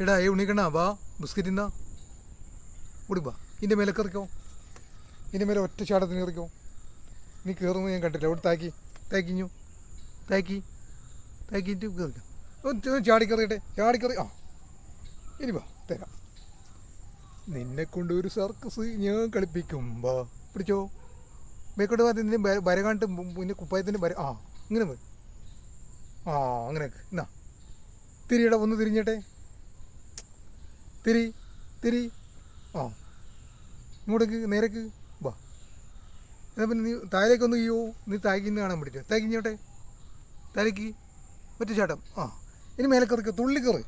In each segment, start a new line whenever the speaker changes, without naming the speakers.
എടാ ഏ ഉണ്ണിക്കണ്ണ വാ ബിസ്ക്കറ്റ് ഇന്നാ ഓടി വാ ഇതിന്റെ മേലെ കയറിക്കോ. ഇതിന്റെ മേലെ ഒറ്റ ചാടത്തിന് കയറിക്കോ. നീ കയറുന്നത് ഞാൻ കണ്ടില്ല അവിടെ താക്കി താക്കിഞ്ഞു താക്കി താക്കിയിട്ട് കയറിക്കാം ചാടിക്കറിയട്ടെ ചാടിക്കറി ആ. ഇനി വാ തരാം. നിന്നെ കൊണ്ട് ഒരു സർക്കസ് ഞാൻ കളിപ്പിക്കും വാ പിടിച്ചോ ബേക്കോട്ട് ബ- വര കാണിട്ട് പിന്നെ കുപ്പായത്തിന്റെ വര ആ ഇങ്ങനെ പോയി ആ അങ്ങനെയൊക്കെ എന്നാ തിരിയടാ ഒന്ന് തിരിഞ്ഞട്ടെ. തിരി തിരി. ആ. ഇങ്ങോട്ടേക്ക് നേരേക്ക്. വാ. എന്നാൽ പിന്നെ നീ താഴേക്കൊന്ന് അയ്യോ നീ തായ്ക്കിന്ന് കാണാൻ പറ്റില്ല തായ്ക്കിഞ്ഞോട്ടെ താഴേക്ക്. മറ്റു ചേട്ടൻ. ആ. ഇനി മേലെ കറിക്കോ തുള്ളിക്കറി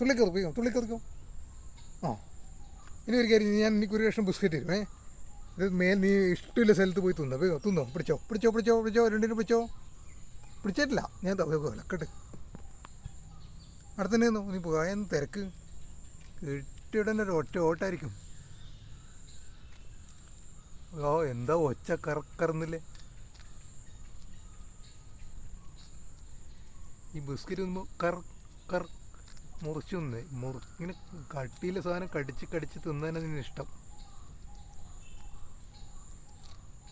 തുള്ളിക്കറി പോയോ. തുള്ളിക്കറിക്കോ ആ. ഇനി ഒരു കാര്യം ഞാൻ എനിക്കൊരു ലക്ഷം ബിസ്ക്കറ്റ് തരും ഏ ഇത് മേൽ നീ ഇഷ്ടമില്ല സ്ഥലത്ത് പോയി തിന്നോ. പോയോ തിന്നോ. പിടിച്ചോ. പിടിച്ചോ പിടിച്ചോ പിടിച്ചോ. രണ്ടിനും പിടിച്ചോ. പിടിച്ചിട്ടില്ല. ഞാൻ ലക്കട്ട് അടുത്ത് അടുത്തന്നെ നിന്നോ. നീ പോകാൻ തിരക്ക്. കിട്ടിയുടനെ ഒരു ഒറ്റ ഓട്ടായിരിക്കും. ഓ എന്താ ഒച്ച കറക്കറന്നില്ലേ? ഈ ബിസ്ക്കറ്റ് ഒന്ന് കർ കർ മുറിച്ചു തിന്നേ. മുറി ഇങ്ങനെ കട്ടിയിലെ സാധനം കടിച്ച് കടിച്ച് തിന്നാനതിന് ഇഷ്ടം.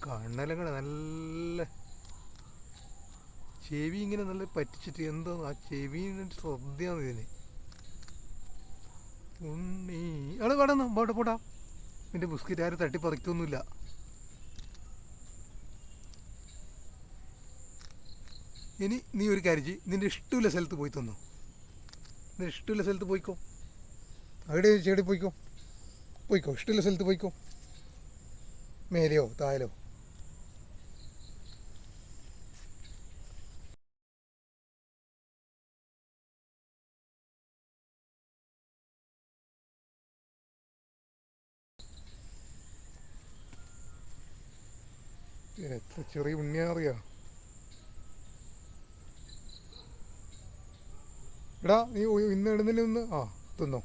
കണ്ണെല്ലാം കൂടെ നല്ല ചെവി ഇങ്ങനെ നല്ല പറ്റിച്ചിട്ട് എന്തോ ആ ചെവിന് ശ്രദ്ധയാണ് ഇതിന്. ഉണ്ണി. അവിടെ കടന്നു പോട്ടെ പോട്ടാ നിന്റെ ബിസ്ക്കറ്റ് ആരും തട്ടിപ്പറിക്കൊന്നുമില്ല. ഇനി നീ ഒരു കാര്യം ചെയ്യ്. നിന്റെ ഇഷ്ടമുള്ള സ്ഥലത്ത് പോയി തന്നു. നിന്റെ ഇഷ്ടമുള്ള സ്ഥലത്ത് പോയിക്കോ. അവിടെ ചേടി പോയിക്കോ. പോയിക്കോ. ഇഷ്ടമുള്ള സ്ഥലത്ത് പോയിക്കോ. മേലെയോ താഴെയോ? എത്ര ചെറിയ ഉണ്ണിയാറിയാ എടാ നീ ഇന്ന് ഇടുന്നില്ല ആ തിന്നോ.